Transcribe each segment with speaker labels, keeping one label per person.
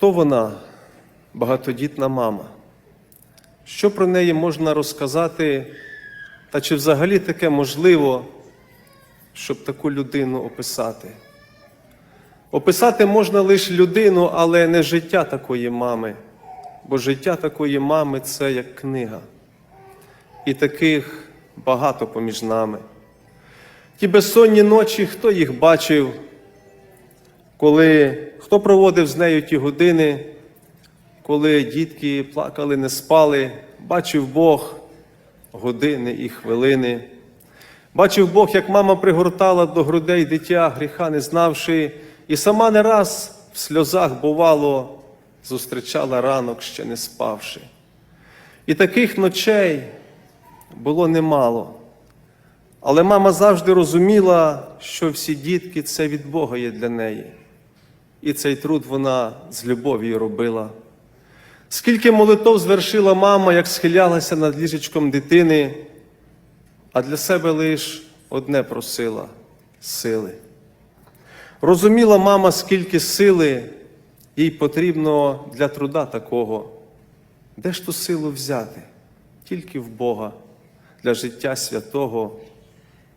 Speaker 1: Хто вона, багатодітна мама? Що про неї можна розказати, та чи взагалі таке можливо, щоб таку людину описати? Описати можна лише людину, але не життя такої мами, бо життя такої мами це як книга. І таких багато поміж нами. Ті безсонні ночі, хто їх бачив, коли хто проводив з нею ті години, коли дітки плакали, не спали, бачив Бог години і хвилини. Бачив Бог, як мама пригортала до грудей дитя, гріха не знавши, і сама не раз в сльозах, бувало, зустрічала ранок, ще не спавши. І таких ночей було немало. Але мама завжди розуміла, що всі дітки це від Бога є для неї. І цей труд вона з любов'ю робила. Скільки молитов звершила мама, як схилялася над ліжечком дитини, а для себе лиш одне просила сили. Розуміла мама, скільки сили їй потрібно для труда такого. Де ж ту силу взяти? Тільки в Бога для життя святого,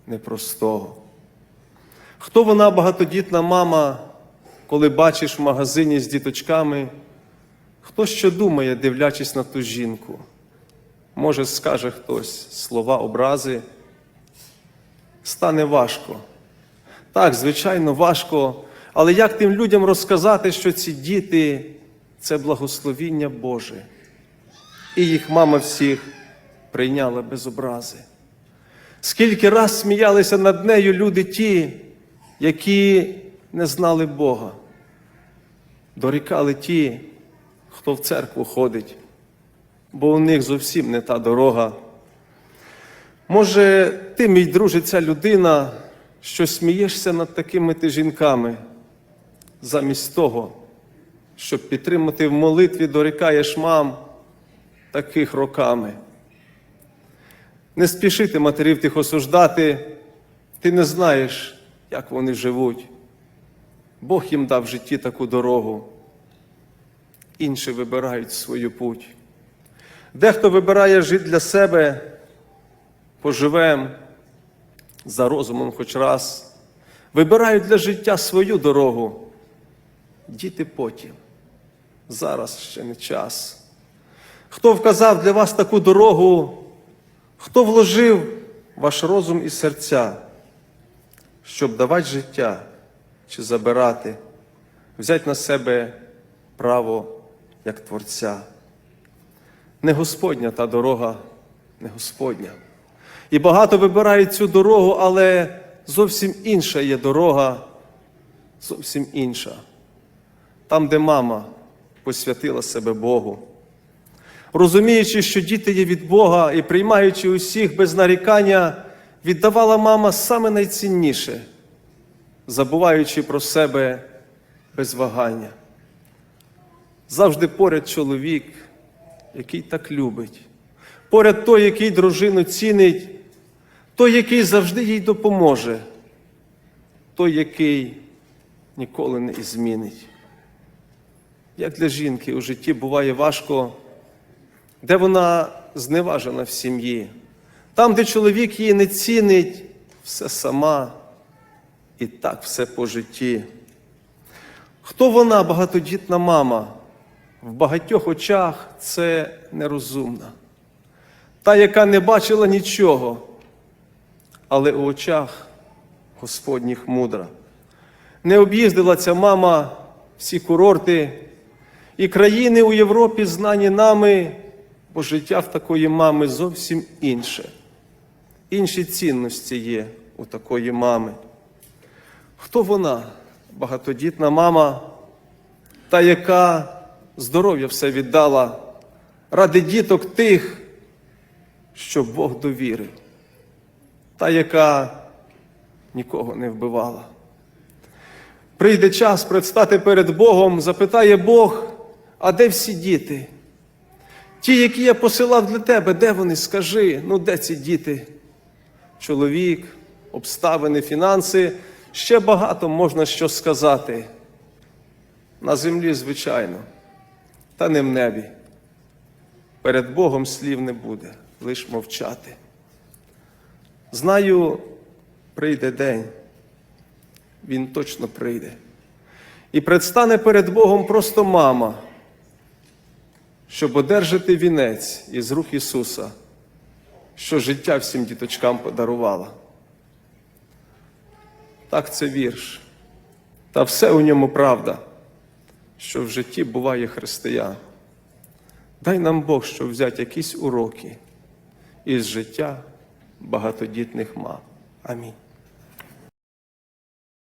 Speaker 1: непростого. Хто вона багатодітна мама, коли бачиш в магазині з діточками, хто що думає, дивлячись на ту жінку? Може, скаже хтось слова образи, стане важко. Так, звичайно, важко, але як тим людям розказати, що ці діти це благословіння Боже, і їх мама всіх прийняла без образи. Скільки раз сміялися над нею люди ті, які не знали Бога, дорікали ті, хто в церкву ходить, бо у них зовсім не та дорога. Може, ти, мій друже, ця людина, що смієшся над такими ти жінками, замість того, щоб підтримати в молитві, дорікаєш мам таких роками. Не спішити матерів тих осуждати, ти не знаєш, як вони живуть. Бог їм дав в житті таку дорогу. Інші вибирають свою путь. Дехто вибирає жити для себе, поживем за розумом хоч раз, вибирають для життя свою дорогу. Діти потім, зараз ще не час. Хто вказав для вас таку дорогу, хто вложив ваш розум і серця, щоб давати життя чи забирати, взяти на себе право як Творця. Не Господня та дорога, не Господня. І багато вибирають цю дорогу, але зовсім інша є дорога, зовсім інша. Там, де мама посвятила себе Богу. Розуміючи, що діти є від Бога і приймаючи усіх без нарікання, віддавала мама саме найцінніше, забуваючи про себе без вагання. Завжди поряд чоловік, який так любить, поряд той, який дружину цінить, той, який завжди їй допоможе, той, який ніколи не змінить. Як для жінки у житті буває важко, де вона зневажена в сім'ї, там, де чоловік її не цінить, все сама і так все по житті. Хто вона, багатодітна мама? В багатьох очах це нерозумна, та, яка не бачила нічого, але у очах Господніх мудра. Не об'їздила ця мама всі курорти і країни у Європі знані нами, бо життя в такої мами зовсім інше. Інші цінності є у такої мами. Хто вона, багатодітна мама, та яка здоров'я все віддала ради діток тих, що Бог довірив, та яка нікого не вбивала. Прийде час предстати перед Богом, запитає Бог, а де всі діти? Ті, які я посилав для тебе, де вони? Скажи, ну де ці діти? Чоловік, обставини, фінанси, ще багато можна що сказати. На землі, звичайно, та не в небі. Перед Богом слів не буде, лиш мовчати. Знаю, прийде день, він точно прийде. І предстане перед Богом просто мама, щоб одержати вінець із рук Ісуса, що життя всім діточкам подарувала. Так це вірш. Та все у ньому правда, що в житті буває християн. Дай нам Бог, щоб взяти якісь уроки із життя багатодітних мам. Амінь.